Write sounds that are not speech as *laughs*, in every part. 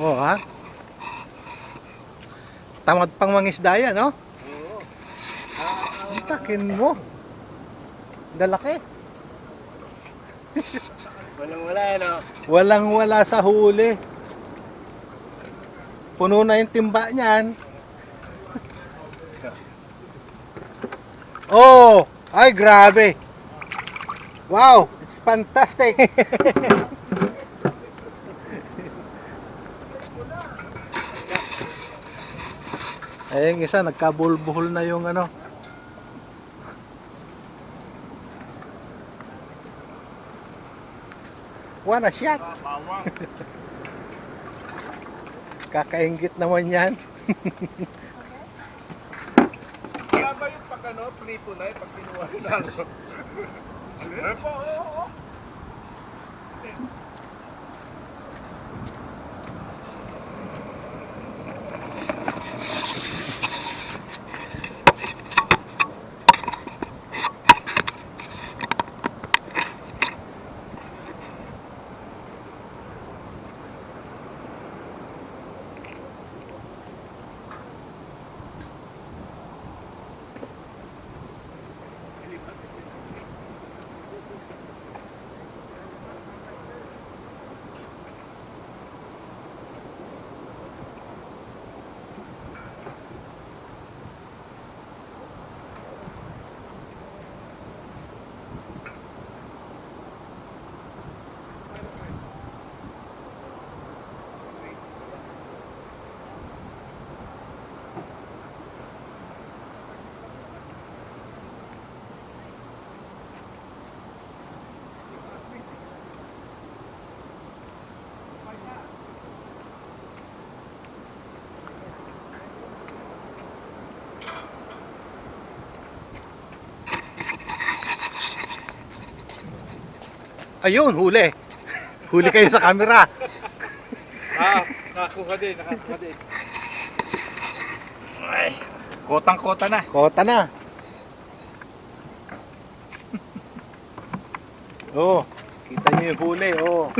Oh, ha? Tamad pang mangisda yan, no? Oo. Ang takin mo. Dalaki. Walang wala, no? Walang wala sa huli. Puno na yung timba niyan. *laughs* Oh! Ay, grabe! Wow! It's fantastic! *laughs* Ayun, isa, nagkabulbuhol na yung ano. One a shot! Kakaingit naman yan. Kaya ba yung pag ano, prito na, pag kinuha ano? Ano po, oo, oo. Ayun, huli. Huli kayo sa camera. Ah, nakakuha din, nakakuha din. Ay, kotang-kota na. Kota na. Oh, kita niyo yung huli, oh.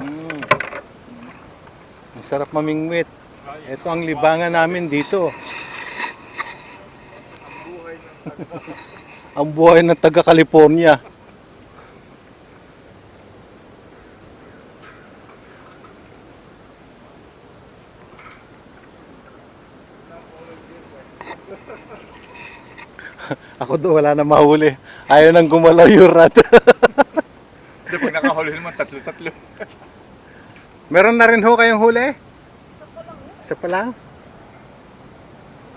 Mm. Ang sarap mamingwit. Ito ang libangan namin dito. Buhay ng Ang buhay ng taga California. Ako doon wala na mahuli. Ayaw nang gumalaw yung rat. *laughs* Hindi, pag nakahuli naman, tatlo-tatlo. *laughs* Meron na rin ho kayong huli? Isa pa lang.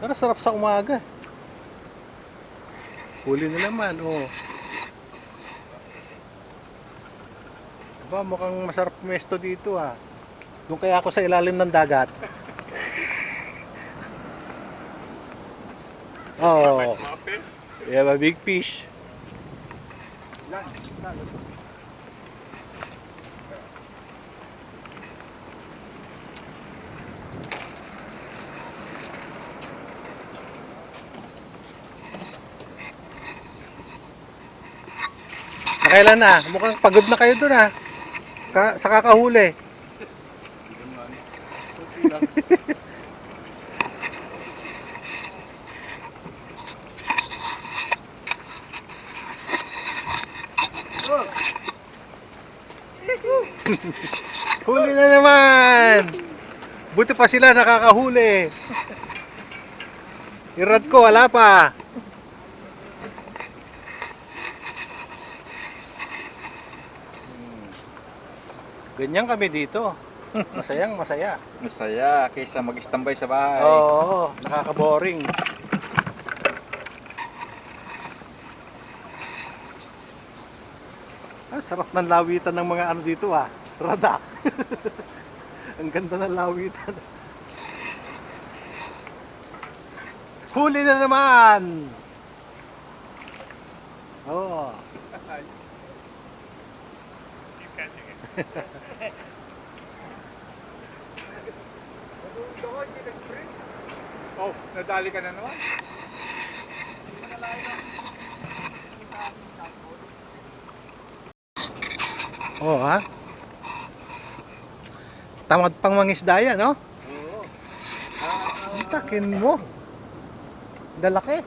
Pero sarap sa umaga. Huli na naman, oh. Aba, mukhang masarap mesto dito ah. Doon kaya ako sa ilalim ng dagat. *laughs* Oh. We have a big fish. Nakailan na? Mukhang pagod na kayo doon ah. Ka sa kakahuli. *laughs* Huli na naman! Buti pa sila nakakahuli. Irad ko, wala pa. Ganyan kami dito. Masayang masaya. Masaya kaysa mag-standby sa bahay. Oo, nakaka-boring. Sarap ng lawitan ng mga ano dito ah. Rada. *laughs* Ang ganda ng lawitan. Huli na naman! Oo. Oh, nadali ka na naman? Oo ha? Tamad pang mangisda yan, no? Oo. Takin mo. Dalaki.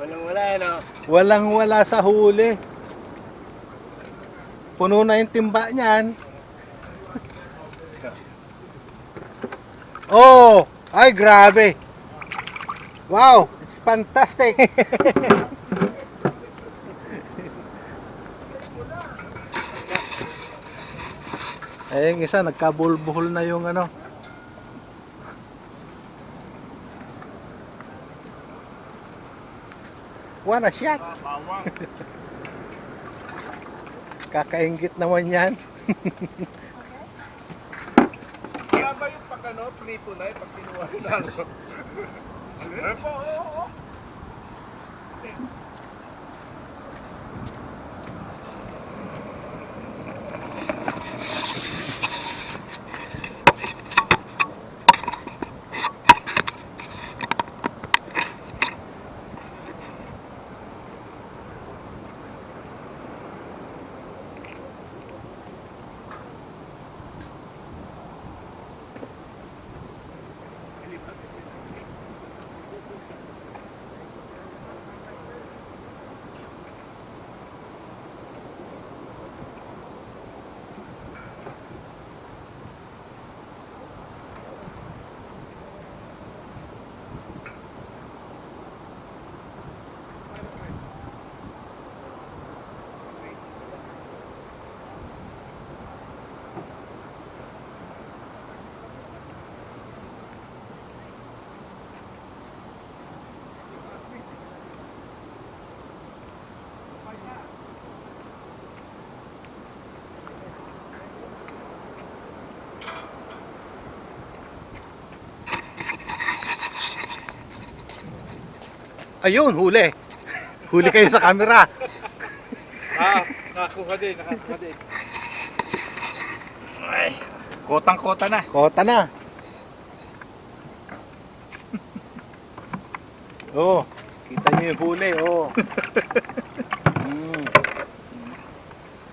Walang wala, no? Walang wala sa huli. Puno na yung timba niyan. Oh! Ay, grabe! Wow! It's fantastic! *laughs* Ay, yung isa, nagkabulbuhol na yung ano. One a shot! Kakaingit naman yan. Kaya ba yung pagkano, prito na pag kinuha na, no? Eh po, Ayun, huli. Huli kayo sa camera. Ah, nakakuha din, nakakuha din. Ay, kotang-kota na. Kota na. *laughs* Oh, kita niyo yung huli, oh. *laughs* Mm.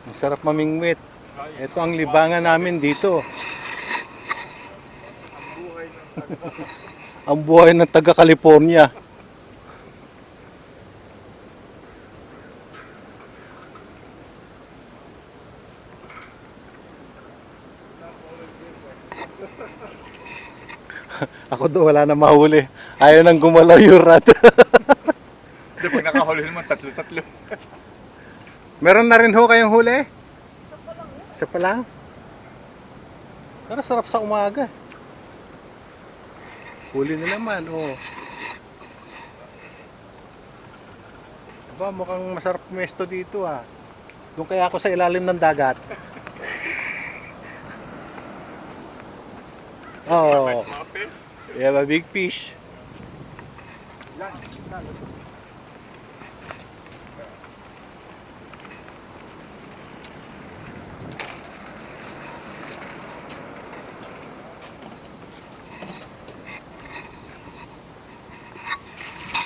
Ang sarap mamingwit. Ito ang libangan namin dito. Buhay ng Ang buhay ng taga California. Ako doon wala na mahuli. Ayaw nang gumalaw yung rat. Hindi, pag nakahuli naman, tatlo-tatlo. Meron na rin ho kayong huli? Isa pa lang. Pero sarap sa umaga. Huli na naman, oh. Aba, mukhang masarap pumesto dito ah. Doon kaya ako sa ilalim ng dagat. Oh, you have a big fish.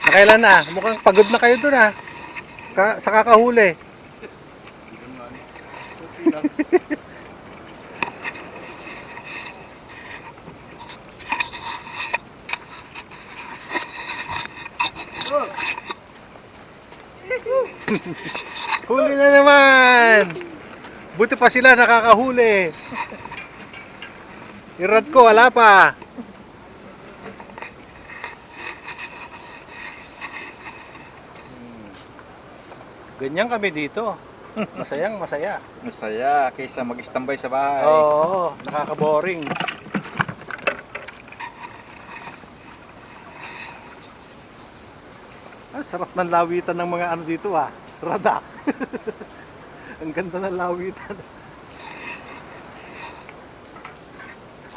Nakailan na? Mukhang pagod na kayo doon ah. Ka sa kakahuli. *laughs* *laughs* Huli na naman! Buti pa sila nakakahuli. Irad ko, wala pa. Ganyan kami dito. Masayang masaya. Masaya kaysa mag-standby sa bahay. Oo, nakaka-boring. Sarap ng lawitan ng mga ano dito ah. Radak. *laughs* Ang ganda ng lawitan.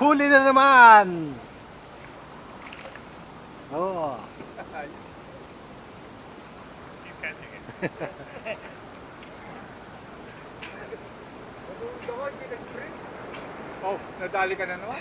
Huli na naman! Oo. Oh, nadali ka na naman.